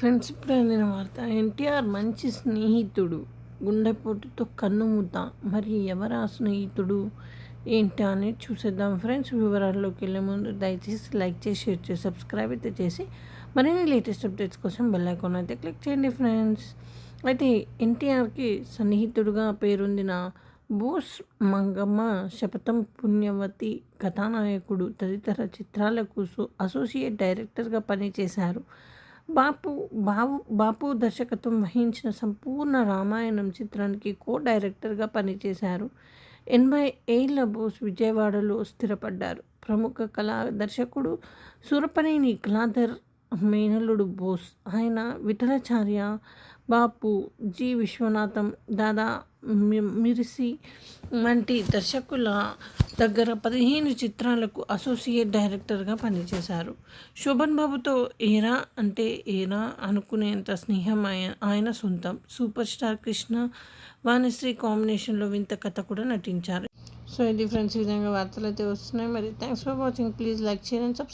Friendship ఇప్పుడు అందిన వార్త ఎన్టీఆర్ మంచి స్నేహితుడు. గుండెపోటుతో కన్నుమూత మరి ఎవరు ఆ స్నేహితుడు? ఏంటి అని చూసేద్దాం. ఫ్రెండ్స్ వివరాల్లోకి వెళ్ళే ముందు దయచేసి లైక్ చేసి షేర్ చేసి సబ్స్క్రైబ్ అయితే చేసి మరిన్ని లేటెస్ట్ అప్డేట్స్ కోసం బెల్ ఐకాన్ అయితే క్లిక్ చేయండి ఫ్రెండ్స్. అయితే ఎన్టీఆర్కి సన్నిహితుడుగా పేరొందిన బోస్ మంగమ్మ శపథం పుణ్యవతి కథానాయకుడు తదితర చిత్రాలకు అసోసియేట్ డైరెక్టర్గా పనిచేశారు. బాపు బాబు బాపు దర్శకత్వం వహించిన సంపూర్ణ రామాయణం చిత్రానికి కో డైరెక్టర్గా పనిచేశారు. ఎనభై ఏళ్ళ బోస్ విజయవాడలో స్థిరపడ్డారు. ప్రముఖ కళా దర్శకుడు సురపనేని కళాధర్ మేనల్లుడు బోస్ ఆయన విఠలాచార్య బాపు జి. విశ్వనాథం దాదా మి- మిరిసి వంటి దర్శకుల దగ్గర పదిహేను చిత్రాలకు అసోసియేట్ డైరెక్టర్గా పనిచేశారు. శోభన్ బాబుతో ఏరా అంటే ఏరా అనుకునేంత స్నేహం ఆయన ఆయన సొంతం. సూపర్ స్టార్ కృష్ణ వాణిశ్రీ కాంబినేషన్లో వింత కథ కూడా నటించారు. సో ఇది ఫ్రెండ్స్ ఈ విధంగా వార్తలు అయితే వస్తున్నాయి. మరి thanks for watching please like share and subscribe